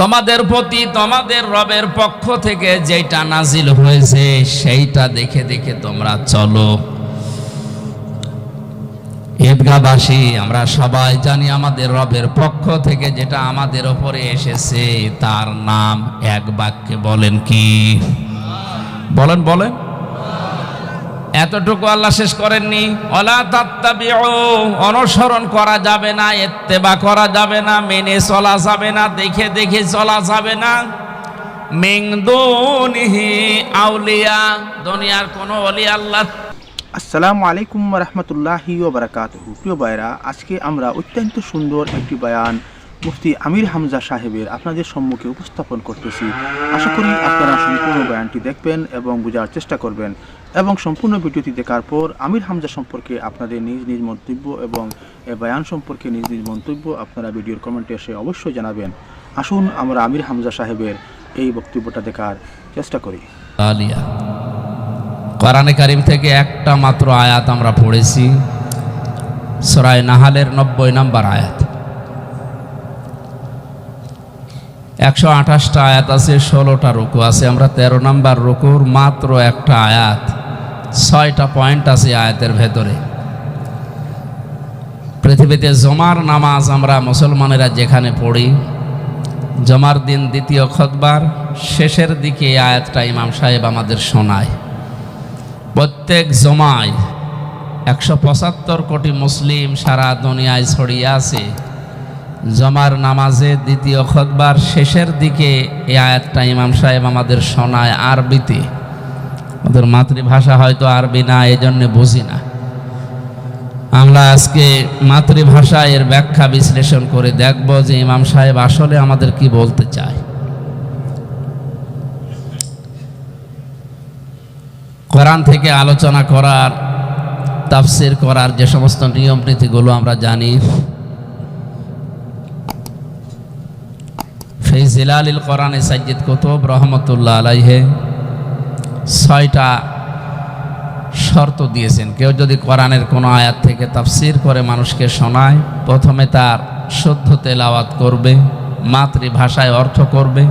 তোমাদের প্রতি তোমাদের রবের পক্ষ থেকে যেটা নাজিল হয়েছে, সেইটা দেখে দেখে তোমরা চলো। ঈদগাহবাসী, আমরা সবাই জানি আমাদের রবের পক্ষ থেকে যেটা আমাদের ওপরে এসেছে, তার নাম এক বাক্যে বলেন কি? বলেন বলেন। এতটুকু আল্লাহ শেষ করেননি। অলা তাত্তাবিউ, অনুসরণ করা যাবে না এত্তেবা করা যাবে না, মেনে চলা যাবে না, দেখে দেখে চলা যাবে না। মিংদুনিহি আউলিয়া, দুনিয়ার কোনো অলি আল্লাহ। আসসালামু আলাইকুম রহমতুল্লাহি ওবরাকাতহু প্রিয় ভাইরা আজকে আমরা অত্যন্ত সুন্দর একটি বয়ান মুফতি আমির হামজা সাহেবের আপনাদের সম্মুখে উপস্থাপন করতেছি। আশা করি আপনারা সম্পূর্ণ বয়ানটি দেখবেন এবং বোঝার চেষ্টা করবেন। এবং সম্পূর্ণ ভিডিওটি দেখার পর আমির হামজা সম্পর্কে আপনাদের নিজ নিজ মন্তব্য এবং বয়ান সম্পর্কে নিজ নিজ মন্তব্য আপনারা ভিডিওর কমেন্টে এসে অবশ্যই জানাবেন। আসুন, আমরা আমির হামজা সাহেবের এই বক্তব্যটা দেখার চেষ্টা করি। কোরআনে কারিম থেকে একটা মাত্র আয়াত আমরা পড়েছি সরাই নাহালের নব্বই নাম্বার আয়াত। একশো আঠাশটা আয়াত আছে, ষোলোটা রুকু আছে, আমরা তেরো নাম্বার রুকুর মাত্র একটা আয়াত। ছয়টা পয়েন্ট আছে আয়াতের ভেতরে। পৃথিবীতে জমার নামাজ আমরা মুসলমানেরা যেখানে পড়ি, জমার দিন দ্বিতীয় খতবার, শেষের দিকে আয়াতটা ইমাম সাহেব আমাদের শোনায়। প্রত্যেক জমায় একশো পঁচাত্তর কোটি মুসলিম সারা দুনিয়ায় ছড়িয়ে আছে। জমার নামাজে দ্বিতীয় খতবার, শেষের দিকে এই আয়াতটা ইমাম সাহেব আমাদের শোনায় আরবিতে। আমাদের মাতৃভাষা হয়তো আরবি না এই জন্যে বুঝি না। আমরা আজকে মাতৃভাষা এর ব্যাখ্যা বিশ্লেষণ করে দেখব যে ইমাম সাহেব আসলে আমাদের কি বলতে চায়। কোরআন থেকে আলোচনা করার, তাফসির করার যে সমস্ত নিয়ম নীতিগুলো আমরা জানি। সেই জিলালিল কোরআনে সাজ্জিদ কুতুব রহমতুল্লাহ আলাইহে। ছয়টা শর্ত দিয়েছেন। কেউ যদি কোরআনের কোনো আয়াত থেকে তাফসির করে মানুষকে শোনায়, প্রথমে তার শুদ্ধ তেলাওয়াত করবে, মাতৃভাষায় অর্থ করবে,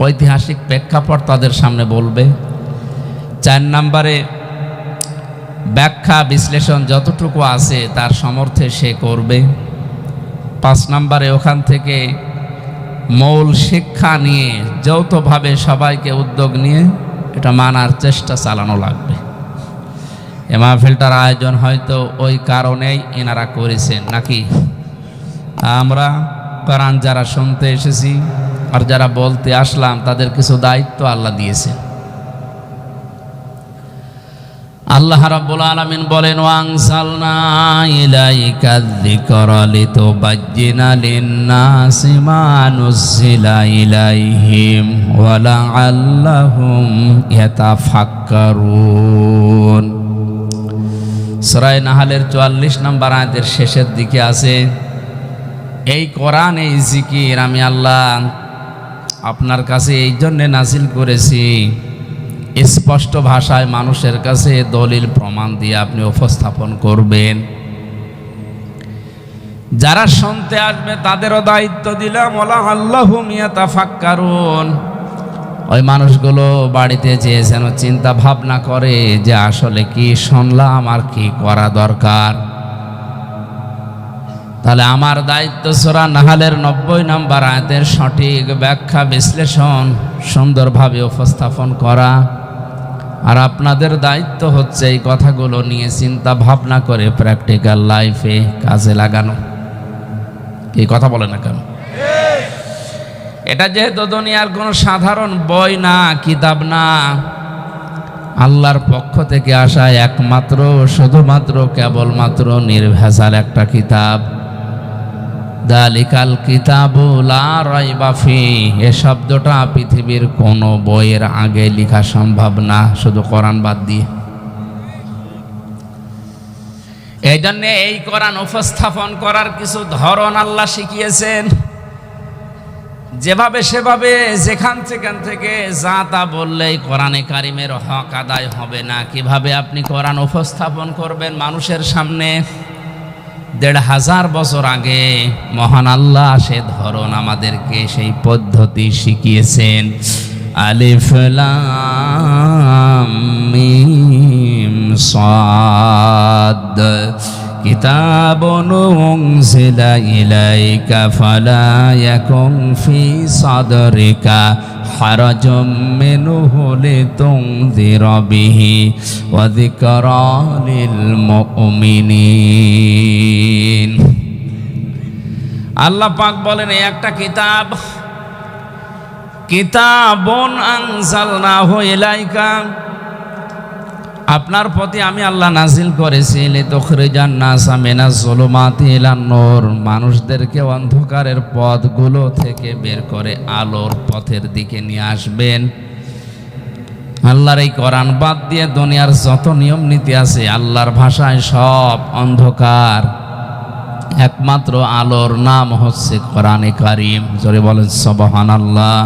ঐতিহাসিক প্রেক্ষাপট তাদের সামনে বলবে। চার নম্বরে ব্যাখ্যা, বিশ্লেষণ যতটুকু আছে তার সমর্থে সে করবে। পাঁচ নম্বরে ওখান থেকে মৌল শিক্ষা নিয়ে যৌথভাবে সবাইকে উদ্যোগ নিয়ে এটা মানার চেষ্টা চালানো লাগবে। এ মাহফিলটার আয়োজন হয়তো ওই কারণেই এনারা করেছেন, নাকি? আমরা কারণ যারা শুনতে এসেছি আর যারা বলতে আসলাম, তাদের কিছু দায়িত্ব আল্লাহ দিয়েছেন। আল্লাহ রাব্বুল আলামিন বলেন, ওয়াংসালনা ইলাইকা যিকরা লিতুবাজ্জিনা লিন-নাসি মা নুজিলা ইলাইহিম ওয়া লাআল্লাহুম ইয়াতাফাক্কারুন। সূরা নাহালের 44 নম্বর আয়াতের শেষের দিকে আছে, এই কোরআন, এই জিকির আমি আল্লাহ আপনার কাছে এই জন্যে নাজিল করেছি স্পষ্ট ভাষায় মানুষের কাছে দলিল প্রমাণ দিয়ে আপনি উপস্থাপন করবেন। যারা শুনতে আসবে, তাদেরও দায়িত্ব দিলাম ওলা ওই মানুষগুলো বাড়িতে যেয়ে যেন চিন্তা ভাবনা করে যে আসলে কি শুনলাম আর কি করা দরকার। তাহলে আমার দায়িত্ব সোরা নাহালের নব্বই নম্বর আয়াতের সঠিক ব্যাখ্যা বিশ্লেষণ সুন্দরভাবে উপস্থাপন করা। আর আপনাদের দায়িত্ব হচ্ছে এই কথাগুলো নিয়ে চিন্তা ভাবনা করে প্র্যাকটিক্যাল লাইফে কাজে লাগানো। এই কথা বলে না কেন? এটা যেহেতু দুনিয়ার কোনো সাধারণ বই না, কিতাব না, আল্লাহর পক্ষ থেকে আসা একমাত্র, শুধুমাত্র, কেবলমাত্র নির্ভেজাল একটা কিতাব। দালিকাল কিতাবুলা রাইবাফি এ শব্দটা পৃথিবীর কোনো বইয়ের আগে লেখা সম্ভব না, শুধু কোরআন বাদ দিয়ে। এই জন্যে এই কোরআন উপস্থাপন করার কিছু ধরন আল্লাহ শিখিয়েছেন। যেভাবে সেভাবে যেখান সেখান থেকে যা তা বললেই কোরআনে কারিমের হক আদায় হবে না। কীভাবে আপনি কোরআন উপস্থাপন করবেন মানুষের সামনে? দেড় হাজার বছর আগে মহান আল্লাহ সে ধরন আমাদেরকে সেই পদ্ধতি শিখিয়েছেন আলিফ লাম মিম সাদ كتاب أنزل إليك فلا يكن في صدرك حرج منه لتنذر به وذكرى للمؤمنين আল্লাহ পাক বলেন এই একটা কিতাব কিতাবন আনজালনাহু ইলাইকা আপনার প্রতি আমি আল্লাহ নাজিল করেছি নাসা মানুষদেরকে অন্ধকারের পথগুলো থেকে বের করে আলোর পথের দিকে নিয়ে আসবেন। আল্লাহর এই কোরআন বাদ দিয়ে দুনিয়ার যত নিয়ম নীতি আছে, আল্লাহর ভাষায় সব অন্ধকার। একমাত্র আলোর নাম হচ্ছে কোরআনে কারিম। জোরে বলেন সবহান আল্লাহ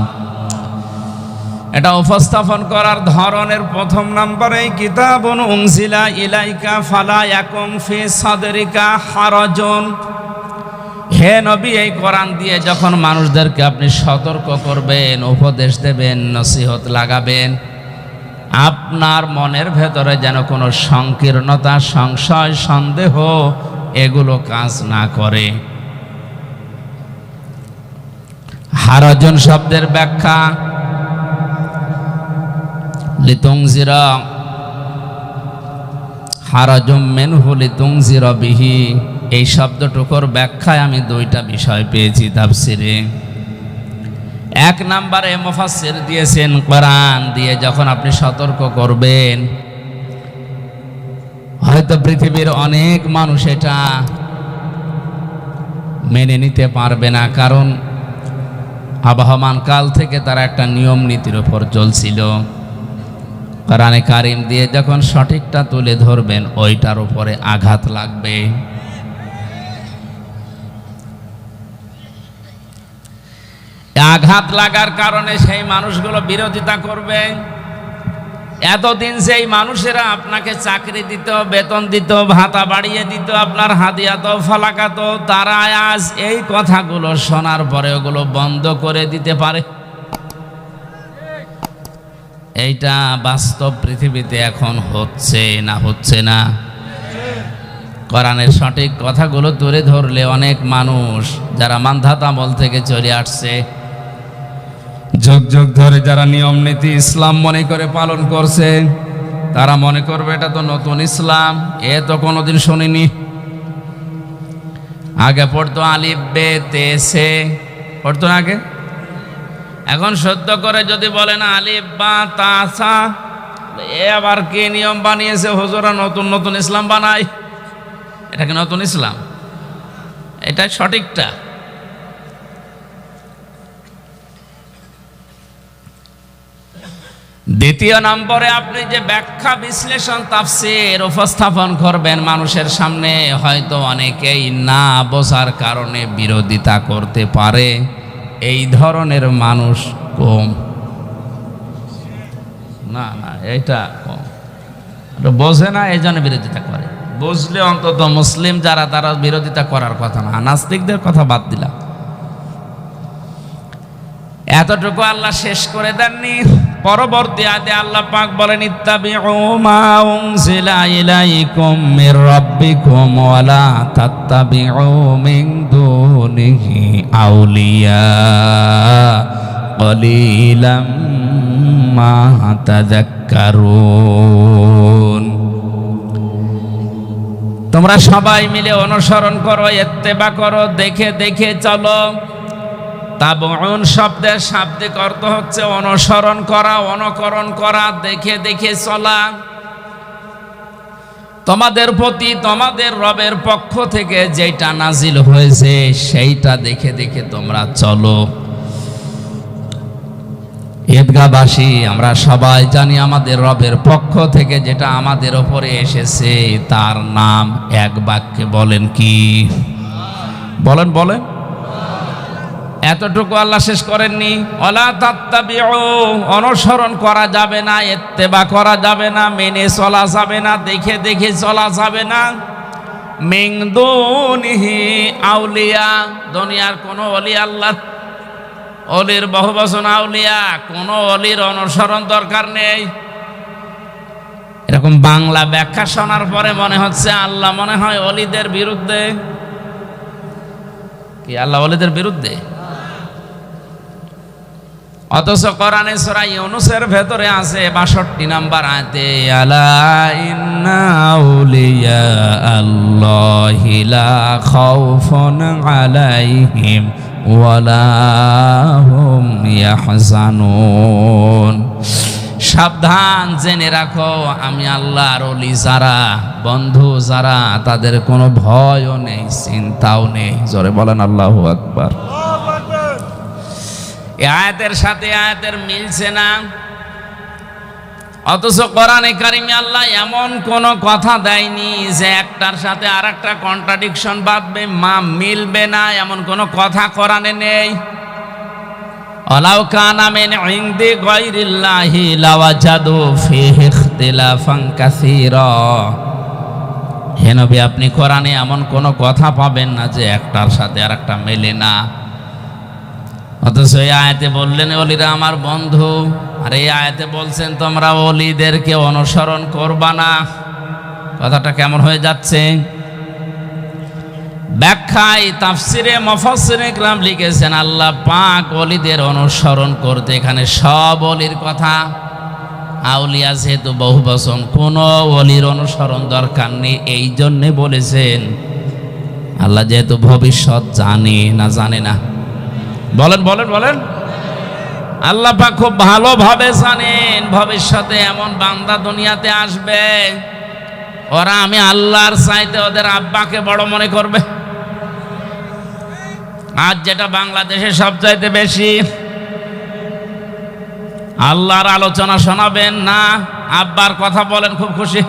এটা উপস্থাপন করার ধরনের প্রথম নম্বরে কিতাব উংজিলা ইলাইকা ফালা ইয়াকুম ফি সাদরিকা হারজন। হে নবী, এই কোরআন দিয়ে যখন মানুষদেরকে আপনি সতর্ক করবেন, উপদেশ দেবেন, নসিহত লাগাবেন, আপনার মনের ভেতরে যেন কোনো সংকীর্ণতা, সংশয়, সন্দেহ এগুলো কাজ না করে। হারজন শব্দের ব্যাখ্যা লিতুংজিরা হারাজম মেনহু লিতুংজিরা বিহি। এই শব্দটুকুর ব্যাখ্যায় আমি দুইটা বিষয় পেয়েছি তাফসিরে। এক নম্বরে মুফাসসির দিয়েছেন কোরআন দিয়ে যখন আপনি সতর্ক করবেন, হয়তো পৃথিবীর অনেক মানুষ এটা মেনে নিতে পারবে না, কারণ আবহমান কাল থেকে তারা একটা নিয়ম নীতির উপর চলছিল। কোরআনে কারিম দিয়ে যখন সঠিকটা তুলে ধরবেন, ওইটার উপরে আঘাত লাগবে। আঘাত লাগার কারণে সেই মানুষগুলো বিরোধিতা করবে। এতদিন সেই মানুষেরা আপনাকে চাকরি দিত, বেতন দিত, ভাতা বাড়িয়ে দিত, আপনার হাদিয়াত ফালাকাত তারা আজ এই কথাগুলো শোনার পরে ওগুলো বন্ধ করে দিতে পারে। এইটা বাস্তব পৃথিবীতে এখন হচ্ছে না হচ্ছে না। কোরআনের সঠিক কথাগুলো তুলে ধরলে অনেক মানুষ যারা মান্ধাতামল থেকে চলে আসছে, যুগ যুগ ধরে যারা নিয়ম নীতি ইসলাম মনে করে পালন করছে, তারা মনে করবে এটা তো নতুন ইসলাম, এ তো কোনোদিন শুনিনি। আগে পড়তো আলিফ বে তে সে, পড়তো আগে? এখন সত্য করে যদি বলেন আলিফ বা তাসা এ আবার কি নিয়ম বানিয়েছে? হুজুরা নতুন নতুন ইসলাম বানায়। এটা কি নতুন ইসলাম? এটা সঠিকটা। দ্বিতীয় নম্বরে আপনি যে ব্যাখ্যা বিশ্লেষণ, তাফসির উপস্থাপন করবেন মানুষের সামনে, হয়তো অনেকেই না বোঝার কারণে বিরোধিতা করতে পারে। এই ধরনের মানুষ কম। না না এটা কম। বোঝে না, এই জন্য বিরোধিতা করে। বুঝলে অন্তত মুসলিম যারা, তারা বিরোধিতা করার কথা না। নাস্তিকদের কথা বাদ দিলাম। এতটুকু আল্লাহ শেষ করে দেননি। পরবর্তী আয়াতে আল্লাহ পাক বলেন, ইত্তাবিউ মা উনজিলা ইলাইকুম মির রাব্বিকুম ওয়া লা তাত্তাবিউ মিন দুনিহি আউলিয়া। কলিলাম মা তাযাক্কারুন। তোমরা সবাই মিলে অনুসরণ করো, ইত্তেবা করো, দেখে দেখে চলো। তাবউন শব্দের শাব্দিক অর্থ হচ্ছে অনুসরণ করা, অনুকরণ করা, দেখে দেখে চলা। তোমাদের প্রতি তোমাদের রবের পক্ষ থেকে যেটা নাজিল হয়েছে, সেইটা দেখে দেখে তোমরা চলো। ঈদগাহবাসী, আমরা সবাই জানি আমাদের রবের পক্ষ থেকে যেটা আমাদের ওপরে এসেছে, তার নাম এক বাক্যে বলেন কি? বলেন বলেন। এতটুকু আল্লাহ শেষ করেননি। অলা তাত্তাবিউ, অনুসরণ করা যাবে না এত্তেবা করা যাবে না, মেনে চলা যাবে না, দেখে দেখে চলা যাবে না। মিং দুনিহি আউলিয়া, দুনিয়ার কোনো অলি আল্লাহ, অলির বহু বচন আউলিয়া, কোনো অলির অনুসরণ দরকার নেই। এরকম বাংলা ব্যাখ্যা শোনার পরে মনে হচ্ছে আল্লাহ মনে হয় অলিদের বিরুদ্ধে। কি আল্লাহ অলিদের বিরুদ্ধে? অথচ কোরআনে সূরা ইউনুসের ভেতরে আছে 62 নাম্বার আল্লাহি খাউফুন আলাইহিম সাবধান জেনে রাখো, আমি আল্লাহর অলি যারা, বন্ধু যারা, তাদের কোনো ভয়ও নেই, চিন্তাও নেই। জোরে বলেন আল্লাহু আকবার। আয়াতের সাথে আয়াতের মিলছে না। অথচ কোরআনে কারিমে আল্লাহ এমন কোন কথা দেয়নি যে একটার সাথে আর একটা কন্ট্রাডিকশন বাঁধবে, মা মিলবে না, এমন কোন কথা কোরআনে নেই। অলাউ কানা আপনি কোরআনে এমন কোন কথা পাবেন না যে একটার সাথে আর একটা মেলে না। অথচ এই আয়াতে বললেন, অলিরা আমার বন্ধু, আর এই আয়াতে বলছেন, তোমরা অলিদেরকে অনুসরণ করবা না। কথাটা কেমন হয়ে যাচ্ছে? ব্যাখ্যায় তাফসিরে মফসিরে গ্রাম লিখেছেন, আল্লাহ পাক অলিদের অনুসরণ করতে এখানে সব অলির কথা। আউলিয়া যেহেতু বহু বচন কোনো অলির অনুসরণ দরকার নেই, এই জন্যে বলেছেন, আল্লাহ যেহেতু ভবিষ্যৎ জানে না জানে না। বলেন বলেন বলেন। আল্লাহ পাক খুব ভালোভাবে জানেন ভবিষ্যতে এমন বান্দা দুনিয়াতে আসবে, ওরা আমি আল্লাহর চাইতে ওদের আব্বাকে বড় মনে করবে। আজ যেটা বাংলাদেশে সবচাইতে বেশি, আল্লাহর আলোচনা শোনাবেন না, আব্বার কথা বলেন, খুব খুশি।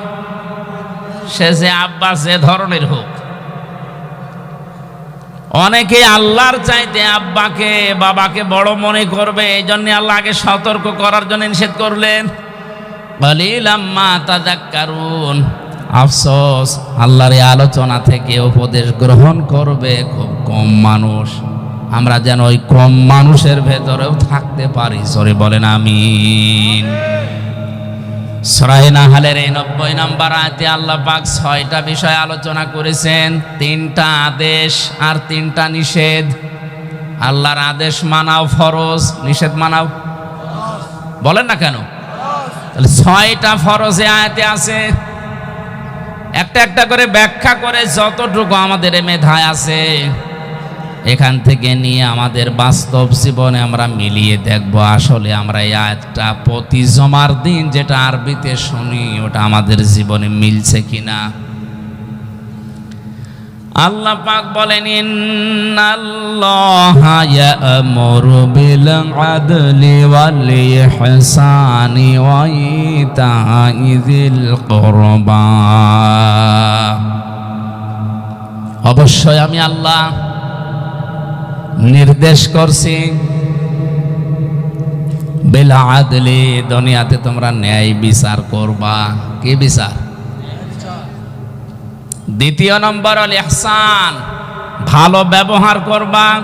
সে যে আব্বা যে ধরনের হোক। অনেকে আল্লাহর চাইতে আব্বাকে, বাবাকে বড় মনে করবে এই জন্য আল্লাহ আগে সতর্ক করার জন্য নিষেধ করলেন। তাজাক্কারুন আফসোস, আল্লাহর আলোচনা থেকে উপদেশ গ্রহণ করবে খুব কম মানুষ। আমরা যেন ওই কম মানুষের ভেতরেও থাকতে পারি। সরি বলেন, আমিন। সরাহিনা হালের এই নব্বই নাম্বার আয়তে আল্লাহ পাক ছয়টা বিষয় আলোচনা করেছেন। তিনটা আদেশ আর তিনটা নিষেধ। আল্লাহর আদেশ মানাও ফরজ, নিষেধ মানাও? বলেন না কেন? তাহলে ছয়টা ফরজে আয়াতে আছে। একটা একটা করে ব্যাখ্যা করে যতটুকু আমাদের মেধায় আছে। এখান থেকে নিয়ে আমাদের বাস্তব জীবনে আমরা মিলিয়ে দেখব আসলে আমরা এই আয়াতটা প্রতি জমার দিন যেটা আরবিতে শুনি, ওটা আমাদের জীবনে মিলছে কিনা। আল্লাহ পাক বলেন, ইন্নাল্লাহা ইয়ামুরু বিল আদলি ওয়াল ইহসানি ওয়া কুরবা। অবশ্যই আমি আল্লাহ নির্দেশ করছি। বেলা আদলে দুনিয়াতে তোমরা ন্যায় বিচার করবা। কি বিচার? দ্বিতীয় নম্বর হল ইহসান। ভালো ব্যবহার করবা।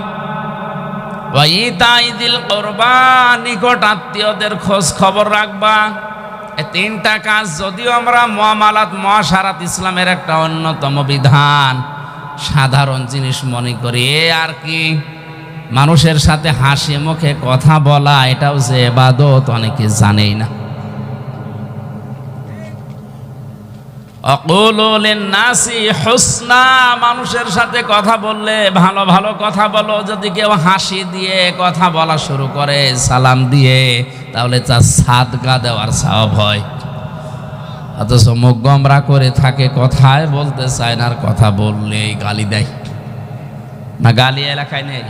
দিল করবা, নিকট আত্মীয়দের খোঁজ খবর রাখবা। তিনটা কাজ যদিও আমরা মহামালাত, মহাসারাত ইসলামের একটা অন্যতম বিধান। সাধারণ জিনিস মনে করি আর কি? মানুষের সাথে হাসি মুখে কথা বলা, এটাও যে এবাদত, অনেকে জানেই না। মানুষের সাথে কথা বললে ভালো ভালো কথা বলো। যদি কেউ হাসি দিয়ে কথা বলা শুরু করে, সালাম দিয়ে, তাহলে তার সাদগা দেওয়ার স্বভাব হয়। অথচ মুখ গমরা করে থাকে, কথায় বলতে চায় না আর কথা বললেই গালি দেয়। না, গালি এলাকায় নেই।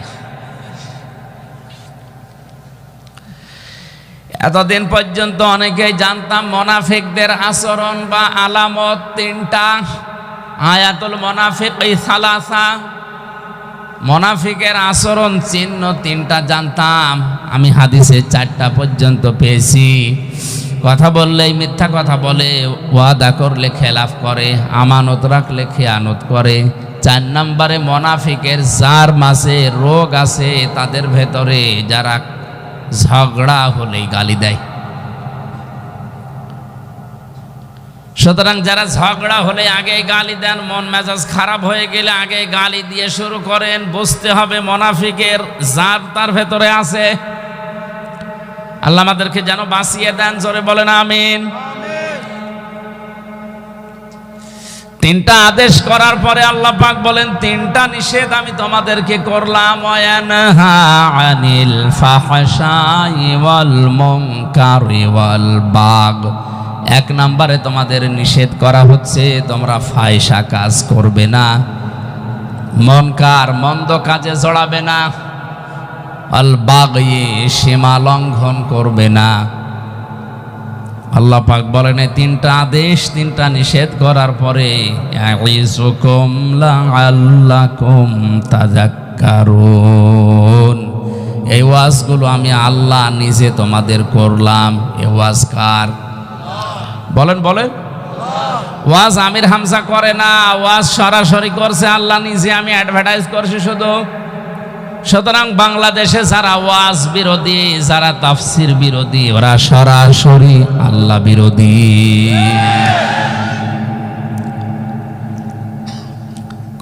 এতদিন পর্যন্ত অনেকেই জানতাম মোনাফিকদের আচরণ বা আলামত তিনটা। আয়াতুল মোনাফিক সালাসা। মোনাফিকের আচরণ চিহ্ন তিনটা জানতাম। আমি হাদিসে চারটা পর্যন্ত পেয়েছি। কথা বললেই মিথ্যা কথা বলে, ওয়াদা করলে খেলাফ করে, আমানত রাখলে খেয়ানত করে। চার নম্বরে মোনাফিকের যার মাঝে রোগ আছে তাদের ভেতরে যারা ঝগড়া হলেই গালি দেয়। সুতরাং যারা ঝগড়া হলে আগে গালি দেন, মন মেজাজ খারাপ হয়ে গেলে আগে গালি দিয়ে শুরু করেন, বুঝতে হবে মোনাফিকের জাত তার ভেতরে আছে। আল্লাহ আমাদেরকে যেন বাঁচিয়ে দেন, জোরে বলেন আমিন। তিনটা আদেশ করার পরে আল্লাহ পাক বলেন, তিনটা নিষেধ আমি তোমাদেরকে করলাম। আনিল বাগ। এক নম্বরে তোমাদের নিষেধ করা হচ্ছে, তোমরা ফায়সা কাজ করবে না। মনকার মন্দ কাজে জড়াবে না। আল বাগয়ে সীমা লঙ্ঘন করবে না। আল্লাহ পাক বলেন, এই তিনটা আদেশ, তিনটা নিষেধ করার পরে এই ওয়াজগুলো আমি আল্লাহ নিজে তোমাদের করলাম। এ ওয়াজ কার? বলেন বলেন। ওয়াজ আমির হামজা করে না, ওয়াজ সরাসরি করছে আল্লাহ নিজে, আমি অ্যাডভার্টাইজ করছি শুধু। সুতরাং বাংলাদেশে যারা ওয়াজ বিরোধী, যারা তাফসির বিরোধী, ওরা সরাসরি আল্লাহ বিরোধী।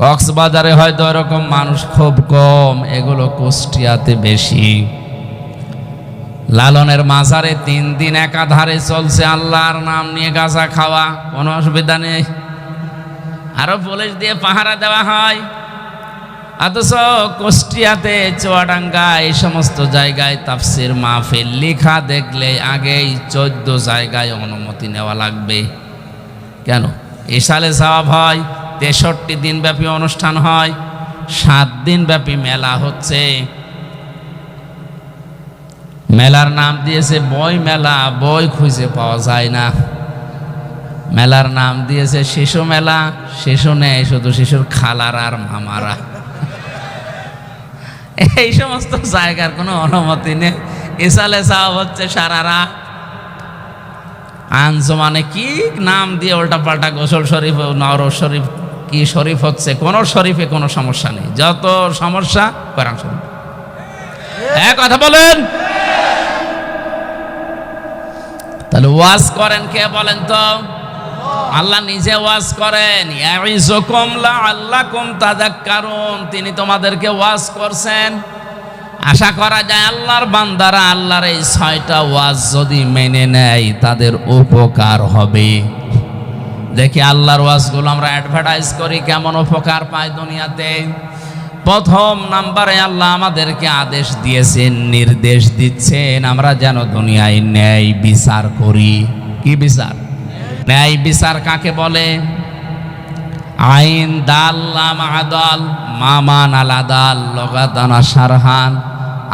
কক্সবাজারে হয়তো এরকম মানুষ খুব কম, এগুলো কুষ্টিয়াতে বেশি। লালনের মাজারে তিন দিন একাধারে চলছে আল্লাহর নাম নিয়ে গাঁজা খাওয়া, কোনো অসুবিধা নেই। আরও পুলিশ দিয়ে পাহারা দেওয়া হয়। অথচ কুষ্টিয়াতে চুয়াডাঙ্গা এই সমস্ত জায়গায় তাফসির মাহফিল। লেখা দেখলে আগেই চোদ্দ জায়গায় অনুমতি নেওয়া লাগবে। কেন? এ সালে সওয়াব হয়, তেষট্টি দিনব্যাপী অনুষ্ঠান হয়, সাত দিনব্যাপী মেলা হচ্ছে। মেলার নাম দিয়েছে বই মেলা, বই খুঁজে পাওয়া যায় না। মেলার নাম দিয়েছে শিশু মেলা, শিশু নেই, শুধু শিশুর খালার আর মামারা। এই সমস্ত জায়গার কোনো অনুমতি নেই। ইসালে সাহেব হচ্ছে সারারা। আঞ্জমানে কি? নাম দিয়ে উল্টা পাল্টা গোসল শরীফ নর শরীফ, কি শরীফ হচ্ছে? কোন শরীফে কোনো সমস্যা নেই। যত সমস্যা, কোরআন শরীফ। হ্যাঁ কথা বলেন। তাহলে ওয়াজ করেন কে বলেন তো? আল্লাহ নিজে ওয়াজ করেন ইয়াইজুকুম লাআল্লাকুম কারণ তিনি তোমাদেরকে ওয়াজ করছেন। আশা করা যায় আল্লাহর বান্দারা আল্লাহর এই ছয়টা ওয়াজ যদি মেনে নেয়, তাদের উপকার হবে। দেখি আল্লাহর ওয়াজগুলো আমরা অ্যাডভার্টাইজ করি, কেমন উপকার পাই দুনিয়াতে। প্রথম নাম্বারে আল্লাহ আমাদেরকে আদেশ দিয়েছেন, নির্দেশ দিচ্ছেন, আমরা যেন দুনিয়ায় ন্যায় বিচার করি। কি বিচার? ন্যায় বিচার কাকে বলে? আইন দাল্লাম আদল, মামান, আলাদাল লগাদানা সারহান।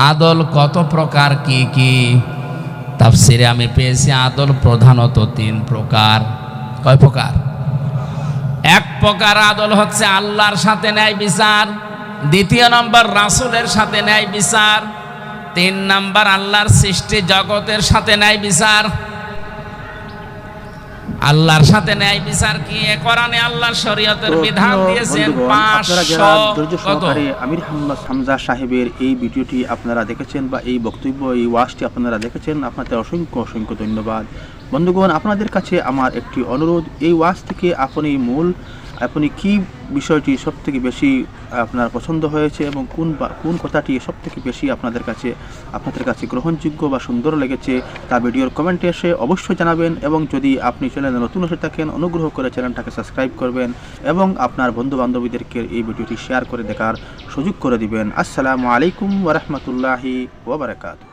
আদল কত প্রকার, কি কি? তাফসিরে আমি পেয়েছি আদল প্রধানত তিন প্রকার। কয় প্রকার? এক প্রকার আদল হচ্ছে আল্লাহর সাথে ন্যায় বিচার দ্বিতীয় নম্বর রাসূলের সাথে ন্যায় বিচার তিন নম্বর আল্লাহর সৃষ্টি জগতের সাথে ন্যায় বিচার আল্লাহর সাথে ন্যায় বিচার কি? কোরআনে আল্লাহর শরীয়তের বিধান দিয়েছেন বন্ধুগণ, আপনারা যারা ধৈর্য পাঁচশো কত আমির হামদ হামজা সাহেবের এই ভিডিওটি আপনারা দেখেছেন বা এই বক্তব্য এই ওয়াজটি আপনারা দেখেছেন আপনাদের অসংখ্য অসংখ্য ধন্যবাদ। বন্ধুগণ আপনাদের কাছে আমার একটি অনুরোধ এই ওয়াজ থেকে আপনি মূল আপনি কি বিষয়টি সব থেকে বেশি আপনার পছন্দ হয়েছে এবং কোন কোন কথাটি সব থেকে বেশি আপনাদের কাছে আপনাদের কাছে গ্রহণযোগ্য বা সুন্দর লেগেছে তা ভিডিওর কমেন্টে এসে অবশ্যই জানাবেন এবং যদি আপনি চ্যানেলে নতুন এসে থাকেন, অনুগ্রহ করে চ্যানেলটাকে সাবস্ক্রাইব করবেন এবং আপনার বন্ধু বান্ধবীদেরকে এই ভিডিওটি শেয়ার করে দেখার সুযোগ করে দিবেন। আসসালামু আলাইকুম ওরহমতুল্লাহি ওবরাকাতু